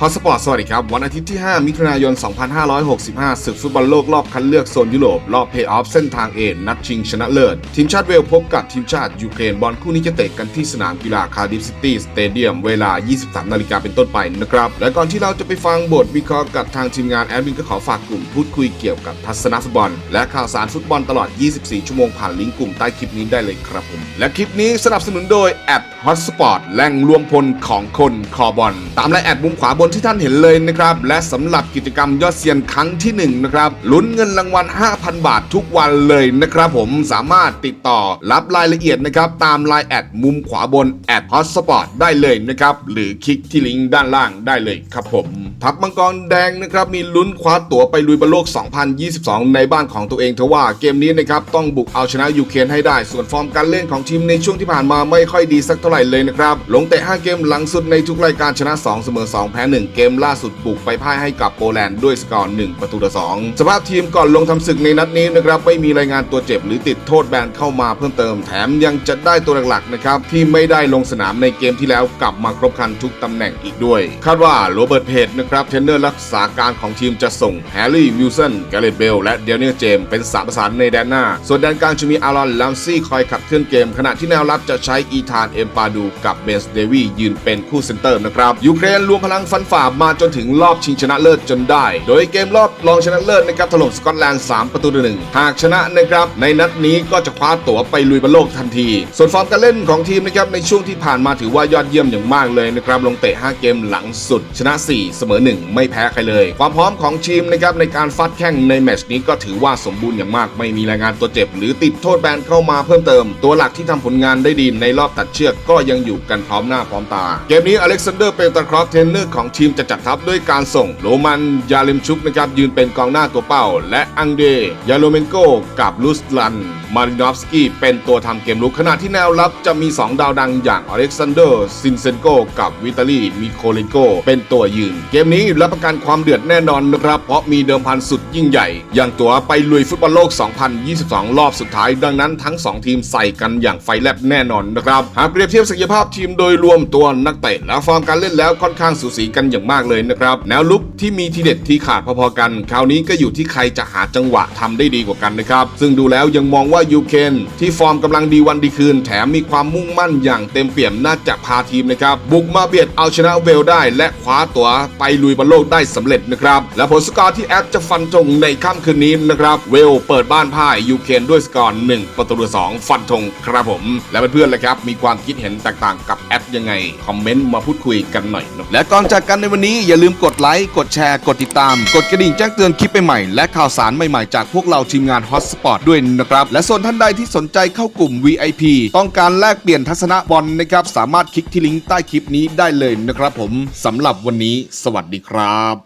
ฮอสปอร์ตสวัสดีครับ วันอาทิตย์ที่ 5 มิถุนายน 2565 ศึกฟุตบอลโลกรอบคัดเลือกโซนยุโรป รอบเพย์ออฟเส้นทางเอนัดชิงชนะเลิศ ทีมชาติเวลพบกับทีมชาติยูเครนบอลคู่นี้จะเตะกันที่สนามกีฬาคาร์ดิฟซิตี้สเตเดียมเวลา 23 นาฬิกาเป็นต้นไปนะครับ และก่อนที่เราจะไปฟังบทวิเคราะห์กับทางทีมงานแอดมินก็ขอฝากกลุ่มพูดคุยเกี่ยวกับทัศนฟุตบอล และข่าวสารฟุตบอลตลอด 24 ชั่วโมงผ่านลิงก์กลุ่มใต้คลิปนี้ได้เลยครับผมและคลิปนี้สนับสนุนโดยแอดฮอสปอร์ตแหล่งรวมพลของคนคอบอลตามรายแอดมุมขวาบนที่ท่านเห็นเลยนะครับ และสำหรับกิจกรรมยอดเซียนครั้งที่1นะครับลุ้นเงินรางวัล 5,000 บาททุกวันเลยนะครับผมสามารถติดต่อรับรายละเอียดนะครับตามไลน์แอดมุมขวาบนแอดฮอตสปอร์ตได้เลยนะครับหรือคลิกที่ลิงก์ด้านล่างได้เลยครับผม ทัพมังกรแดงนะครับมีลุ้นคว้าตั๋วไปลุยบอลโลก 2022 ในบ้านของตัวเองทว่าเกมนี้นะครับต้องบุกเอาชนะยูเครนให้ได้ ส่วนฟอร์มการเล่นของทีมในช่วงที่ผ่านมาไม่ค่อยดีสักเท่าไหร่เลยนะครับ ลงเตะ 5 เกมหลังสุดในทุกรายการชนะ 2 เสมอ 2 แพ้ 1 เกมล่าสุดบุกไปพ่ายให้กับโปแลนด์ด้วยสกอร์ 1 ประตูต่อ 2 สภาพทีมก่อนลงทำศึกในนัดนี้นะครับไม่มีรายงานตัวเจ็บหรือติดโทษแบนเข้ามาเพิ่มเติมแถมยังจะได้ตัวหลักๆนะครับที่ไม่ได้ลงสนามในเกมที่แล้วกลับมาครบคันทุกตำแหน่งอีกด้วย คาดว่าโรเบิร์ตเพจนะครับเทรนเนอร์รักษาการของทีมจะส่งแฮร์รี่วิลสันแกเรตเบลและเดลเนียเจมเป็นสามประสานในแดนหน้า ส่วนแดนกลางจะมีอารอนลัมซี่คอยขับเคลื่อนเกม ขณะที่แนวรับจะใช้อีธานเอมปาดูกับเบนส์เดวียืนเป็นคู่เซนเตอร์นะครับยูเครนรวมพลังฟันฝ่ามาจนถึงรอบชิงชนะเลิศจนได้ โดยเกมรอบรองชนะเลิศนะครับถล่มสกอตแลนด์ 3 ประตูต่อหนึ่งหากชนะนะครับในนัดนี้ก็จะคว้าตั๋วไปลุยบอลโลกทันที ส่วนฟอร์มการเล่นของทีมนะครับในช่วงที่ผ่านมาถือว่ายอดเยี่ยมอย่างมากเลยนะครับลงเตะ 5 เกมหลังสุดชนะ 4 เสมอ1ไม่แพ้ใครเลย ความพร้อมของทีมนะครับในการฟัดแข่งในแมตช์นี้ก็ถือว่าสมบูรณ์อย่างมาก ไม่มีรายงานตัวเจ็บ หรือติดโทษแบนเข้ามาเพิ่มเติม ตัวหลักที่ทำผลงานได้ดีในรอบตัดเชือกก็ยังอยู่กันพร้อมหน้าพร้อมตา เกมนี้อเล็กซานเดอร์เปตาครอสเทรนเนอร์ของทีมจะจัดทัพด้วยการส่งโรมันยาลิมชุกนะครับยืนเป็นกองหน้าตัวเป้า และอังเดยาโลเมนโกกับลุสลันมารินอฟสกี้เป็นตัวทำเกมลุกขณะที่แนวรับจะมี 2 ดาวดังอย่างอเล็กซานเดอร์ซินเซนโกกับวิตาลีมิโคเลนโกเป็นตัวยืนเกมนี้รับประกันความเดือดแน่นอนนะครับ เพราะมีเดิมพันสุดยิ่งใหญ่ อย่างตัวไปลุยฟุตบอลโลก 2022 รอบสุดท้าย ดังนั้นทั้ง 2 ทีมใส่กันอย่างไฟแลบแน่นอนนะครับ หากเปรียบเทียบศักยภาพทีมโดยรวมตัวนักเตะและฟอร์มการเล่นแล้วค่อนข้างสูสีกันอย่างมากเลยนะครับ แนวลุกที่มีทีเด็ดที่ขาดพอๆกัน คราวนี้ก็อยู่ที่ใครจะหาจังหวะทำได้ดีกว่ากันนะครับ ซึ่งดูแล้วยังมองว่ายูเครนที่ฟอร์มกำลังดีวันดีคืน แถมมีความมุ่งมั่นอย่างเต็มเปี่ยมน่าจะพาทีมนะครับบุกมาเบียดเอาชนะเวลได้ และคว้าตัวไปลุยบอลโลกได้สำเร็จนะครับ และผลสกอร์ที่แอดจะฟันธงในค่ำคืนนี้นะครับเวลเปิดบ้านพ่ายยูเครนด้วยสกอร์1ประตูต่อ2ฟันธงครับผม และเพื่อนๆเลยครับ มีความคิดเห็นแตกต่างกับแอดยังไง คอมเมนต์มาพูดคุยกันหน่อยนะและก่อนจากกันในวันนี้อย่าลืมกดไลค์กดแชร์กดติดตาม กดกระดิ่งแจ้งเตือนคลิปใหม่ๆและข่าวสารใหม่ๆจากพวกเราทีมงาน Hotspot ด้วยนะครับและส่วนท่านใดที่สนใจเข้ากลุ่ม VIP ต้องการแลกเปลี่ยนทัศนะบอลนะครับสามารถคลิกที่ลิงก์ใต้คลิปนี้ได้เลยนะครับผมสำหรับวันนี้สวัสดีครับ